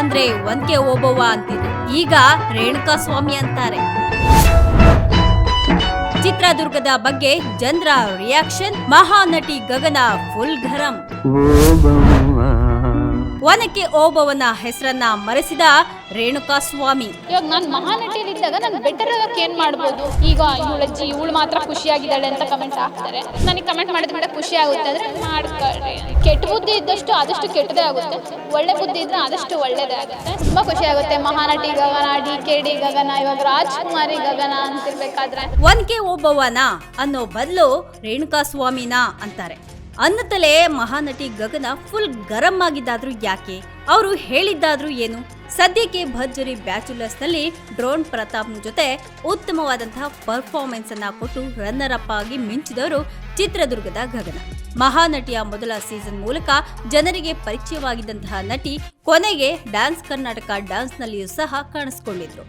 ಅಂದ್ರೆ ಒಂದ್ಕೆ ಓಬವ್ವ ಅಂತಿದ್ರು. ಈಗ ರೇಣುಕಾ ಸ್ವಾಮಿ ಅಂತಾರೆ. ಚಿತ್ರದುರ್ಗದ ಬಗ್ಗೆ ಜನರ ರಿಯಾಕ್ಷನ್ ಮಹಾನಟಿ ಗಗನ ಫುಲ್ ಗರಂ ಒನಕೆ ಓಬವನ ಹೆಸರನ್ನ ಮರೆಸಿದ ರೇಣುಕಾ ಸ್ವಾಮಿ. ಇವಾಗ ನಾನು ಮಹಾನಟಿಯಲ್ಲಿದ್ದಾಗ ನಾನು ಬೆಟರ್ ಆಗಕ್ಕೆ ಏನು ಮಾಡ್ಬೋದು? ಈಗ ಇವಳಜ್ಜಿ ಇವಳು ಮಾತ್ರ ಖುಷಿಯಾಗಿದ್ದಾಳೆ ಅಂತ ಕಮೆಂಟ್ ಹಾಕ್ತಾರೆ. ನನಗೆ ಕಮೆಂಟ್ ಮಾಡಿದ ಮೇಲೆ ಖುಷಿ ಆಗುತ್ತೆ ಅಂದ್ರೆ ಮಾಡ್ಕೊಳ್ಳಿ. ಕೆಟ್ಟ ಬುದ್ಧಿ ಇದ್ದಷ್ಟು ಆದಷ್ಟು ಕೆಟ್ಟದೇ ಆಗುತ್ತೆ. ಒಳ್ಳೆ ಬುದ್ಧಿ ಇದ್ರೆ ಆದಷ್ಟು ಒಳ್ಳೇದೇ ಆಗುತ್ತೆ. ತುಂಬಾ ಖುಷಿ ಆಗುತ್ತೆ. Mahanati Gagana D K D Gagana ಇವಾಗ ರಾಜ್ಕುಮಾರಿ ಗಗನ ಅಂತಿರ್ಬೇಕಾದ್ರೆ. ಒನ್ಕೆ ಓಬವ್ವನ ಅನ್ನೋ ಬದಲು ರೇಣುಕಾ ಸ್ವಾಮಿನ ಅಂತಾರೆ. ಅನ್ನತಲೇ ಮಹಾನಟಿ ಗಗನ ಫುಲ್ ಗರಂ ಆಗಿದ್ದಾದ್ರೂ ಯಾಕೆ? ಅವರು ಹೇಳಿದ್ದಾದ್ರೂ ಏನು? ಸದ್ಯಕ್ಕೆ ಭರ್ಜರಿ ಬ್ಯಾಚುಲರ್ಸ್ನಲ್ಲಿ ಡ್ರೋನ್ ಪ್ರತಾಪ್ ಜೊತೆ ಉತ್ತಮವಾದಂತಹ ಪರ್ಫಾರ್ಮೆನ್ಸ್ ಅನ್ನ ಕೊಟ್ಟು ರನ್ನರ್ ಅಪ್ ಆಗಿ ಮಿಂಚಿದವರು ಚಿತ್ರದುರ್ಗದ ಗಗನ. ಮಹಾನಟಿಯ ಮೊದಲ ಸೀಸನ್ ಮೂಲಕ ಜನರಿಗೆ ಪರಿಚಯವಾಗಿದ್ದಂತಹ ನಟಿ ಕೊನೆಗೆ ಡ್ಯಾನ್ಸ್ ಕರ್ನಾಟಕ ಡ್ಯಾನ್ಸ್ ನಲ್ಲಿಯೂ ಸಹ ಕಾಣಿಸಿಕೊಂಡಿದ್ರು.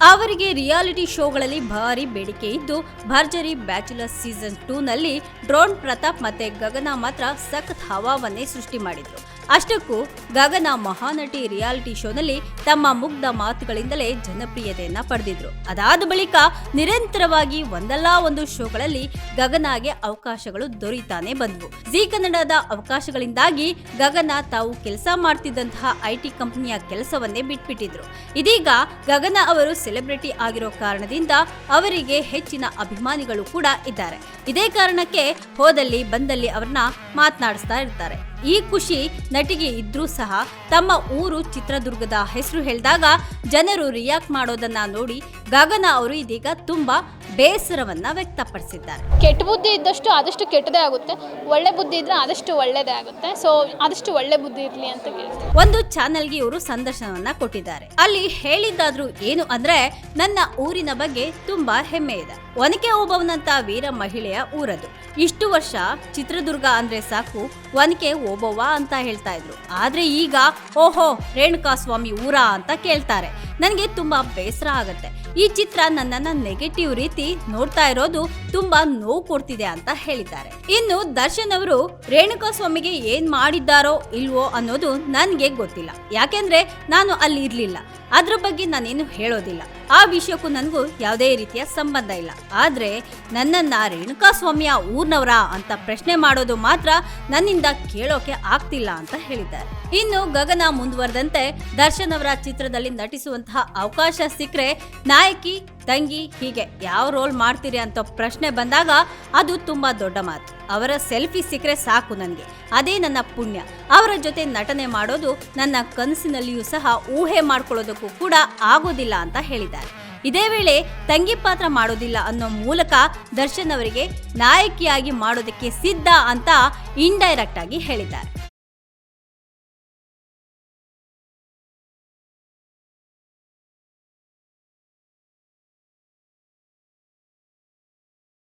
ಅವರಿಗೆ ರಿಯಾಲಿಟಿ ಶೋಗಳಲ್ಲಿ ಭಾರಿ ಬೇಡಿಕೆ ಇದ್ದು, ಭರ್ಜರಿ ಬ್ಯಾಚುಲರ್ ಸೀಸನ್ ಟೂ ನಲ್ಲಿ ಡ್ರೋನ್ ಪ್ರತಾಪ್ ಮತ್ತೆ ಗಗನ ಮಾತ್ರ ಸಖತ್ ಹವಾವನ್ನೇ ಸೃಷ್ಟಿ ಮಾಡಿದ್ರು. ಅಷ್ಟಕ್ಕೂ ಗಗನ ಮಹಾನಟಿ ರಿಯಾಲಿಟಿ ಶೋನಲ್ಲಿ ತಮ್ಮ ಮುಗ್ಧ ಮಾತುಗಳಿಂದಲೇ ಜನಪ್ರಿಯತೆಯನ್ನ ಪಡೆದಿದ್ರು. ಅದಾದ ಬಳಿಕ ನಿರಂತರವಾಗಿ ಒಂದಲ್ಲ ಒಂದು ಶೋಗಳಲ್ಲಿ ಗಗನಾಗೆ ಅವಕಾಶಗಳು ದೊರೀತಾನೆ ಬಂದವು. ಜಿ ಕನ್ನಡದ ಅವಕಾಶಗಳಿಂದಾಗಿ ಗಗನ ತಾವು ಕೆಲಸ ಮಾಡ್ತಿದ್ದಂತಹ ಐಟಿ ಕಂಪನಿಯ ಕೆಲಸವನ್ನೇ ಬಿಟ್ಬಿಟ್ಟಿದ್ರು. ಇದೀಗ ಗಗನ ಅವರು ಸೆಲೆಬ್ರಿಟಿ ಆಗಿರೋ ಕಾರಣದಿಂದ ಅವರಿಗೆ ಹೆಚ್ಚಿನ ಅಭಿಮಾನಿಗಳು ಕೂಡ ಇದ್ದಾರೆ. ಇದೇ ಕಾರಣಕ್ಕೆ ಹೋದಲ್ಲಿ ಬಂದಲ್ಲಿ ಅವ್ರನ್ನ ಮಾತನಾಡಿಸ್ತಾ ಇರ್ತಾರೆ. ಈ ಖುಷಿ ನಟಿಗೆ ಇದ್ರೂ ಸಹ ತಮ್ಮ ಊರು ಚಿತ್ರದುರ್ಗದ ಹೆಸರು ಹೇಳಿದಾಗ ಜನರು ರಿಯಾಕ್ಟ್ ಮಾಡೋದನ್ನ ನೋಡಿ ಗಗನ ಅವರು ಇದೀಗ ತುಂಬಾ ಬೇಸರವನ್ನ ವ್ಯಕ್ತಪಡಿಸಿದ್ದಾರೆ. ಕೆಟ್ಟ ಬುದ್ಧಿ ಇದ್ದಷ್ಟು ಆದಷ್ಟು ಕೆಟ್ಟದೇ ಆಗುತ್ತೆ. ಒಳ್ಳೆ ಬುದ್ಧಿ ಇದ್ರೆ ಆದಷ್ಟು ಒಳ್ಳೇದೇ ಆಗುತ್ತೆ. ಸೊ ಆದಷ್ಟು ಒಳ್ಳೆ ಬುದ್ಧಿ ಇರಲಿ ಅಂತ ಕೇಳ್ತೀನಿ. ಒಂದು ಚಾನೆಲ್ಗೆ ಇವರು ಸಂದರ್ಶನವನ್ನ ಕೊಟ್ಟಿದ್ದಾರೆ. ಅಲ್ಲಿ ಹೇಳಿದ್ದಾದ್ರೂ ಏನು ಅಂದ್ರೆ ನನ್ನ ಊರಿನ ಬಗ್ಗೆ ತುಂಬಾ ಹೆಮ್ಮೆ ಇದೆ. ಒನಕೆ ಓಬವ್ವನಂತ ವೀರ ಮಹಿಳೆಯ ಊರದು. ಇಷ್ಟು ವರ್ಷ ಚಿತ್ರದುರ್ಗ ಅಂದ್ರೆ ಸಾಕು, ಒನಕೆ ಓಬವ್ವ ಅಂತ ಹೇಳ್ತಾ ಇದ್ರು. ಆದ್ರೆ ಈಗ ಓಹೋ ರೇಣುಕಾ ಸ್ವಾಮಿ ಊರ ಅಂತ ಕೇಳ್ತಾರೆ. ನನಗೆ ತುಂಬಾ ಬೇಸರ ಆಗತ್ತೆ. ಈ ಚಿತ್ರ ನನ್ನನ್ನ ನೆಗೆಟಿವ್ ರೀತಿ ನೋಡ್ತಾ ಇರೋದು ತುಂಬಾ ನೋವು ಕೊಡ್ತಿದೆ ಅಂತ ಹೇಳಿದ್ದಾರೆ. ಇನ್ನು ದರ್ಶನ್ ಅವರು ರೇಣುಕಾ ಸ್ವಾಮಿಗೆ ಏನ್ ಮಾಡಿದ್ದಾರೋ ಇಲ್ವೋ ಅನ್ನೋದು ನನಗೆ ಗೊತ್ತಿಲ್ಲ. ಯಾಕೆಂದ್ರೆ ನಾನು ಅಲ್ಲಿ ಇರ್ಲಿಲ್ಲ. ಅದ್ರ ಬಗ್ಗೆ ನಾನೇನು ಹೇಳೋದಿಲ್ಲ. ಆ ವಿಷಯಕ್ಕೂ ನನಗೂ ಯಾವುದೇ ರೀತಿಯ ಸಂಬಂಧ ಇಲ್ಲ. ಆದರೆ ನನ್ನನ್ನು ರೇಣುಕಾ ಸ್ವಾಮಿಯ ಊರ್ನವರ ಅಂತ ಪ್ರಶ್ನೆ ಮಾಡೋದು ಮಾತ್ರ ನನ್ನಿಂದ ಕೇಳೋಕೆ ಆಗ್ತಿಲ್ಲ ಅಂತ ಹೇಳಿದ್ದಾರೆ. ಇನ್ನು ಗಗನ ಮುಂದುವರೆದಂತೆ ದರ್ಶನ್ ಅವರ ಚಿತ್ರದಲ್ಲಿ ನಟಿಸುವಂತಹ ಅವಕಾಶ ಸಿಕ್ಕರೆ ನಾಯಕಿ ತಂಗಿ, ಹೀಗೆ ಯಾವ ರೋಲ್ ಮಾಡ್ತೀರಿ ಅಂತ ಪ್ರಶ್ನೆ ಬಂದಾಗ ಅದು ತುಂಬಾ ದೊಡ್ಡ ಮಾತು. ಅವರ ಸೆಲ್ಫಿ ಸಿಕ್ಕರೆ ಸಾಕು ನನಗೆ. ಅದೇ ನನ್ನ ಪುಣ್ಯ. ಅವರ ಜೊತೆ ನಟನೆ ಮಾಡೋದು ನನ್ನ ಕನಸಿನಲ್ಲಿಯೂ ಸಹ ಊಹೆ ಮಾಡ್ಕೊಳ್ಳೋದಕ್ಕೂ ಕೂಡ ಆಗೋದಿಲ್ಲ ಅಂತ ಹೇಳಿದ್ದಾರೆ. ಇದೇ ವೇಳೆ ತಂಗಿ ಪಾತ್ರ ಮಾಡೋದಿಲ್ಲ ಅನ್ನೋ ಮೂಲಕ ದರ್ಶನ್ ಅವರಿಗೆ ನಾಯಕಿಯಾಗಿ ಮಾಡೋದಕ್ಕೆ ಸಿದ್ಧ ಅಂತ ಇಂಡೈರೆಕ್ಟ್ ಆಗಿ ಹೇಳಿದ್ದಾರೆ.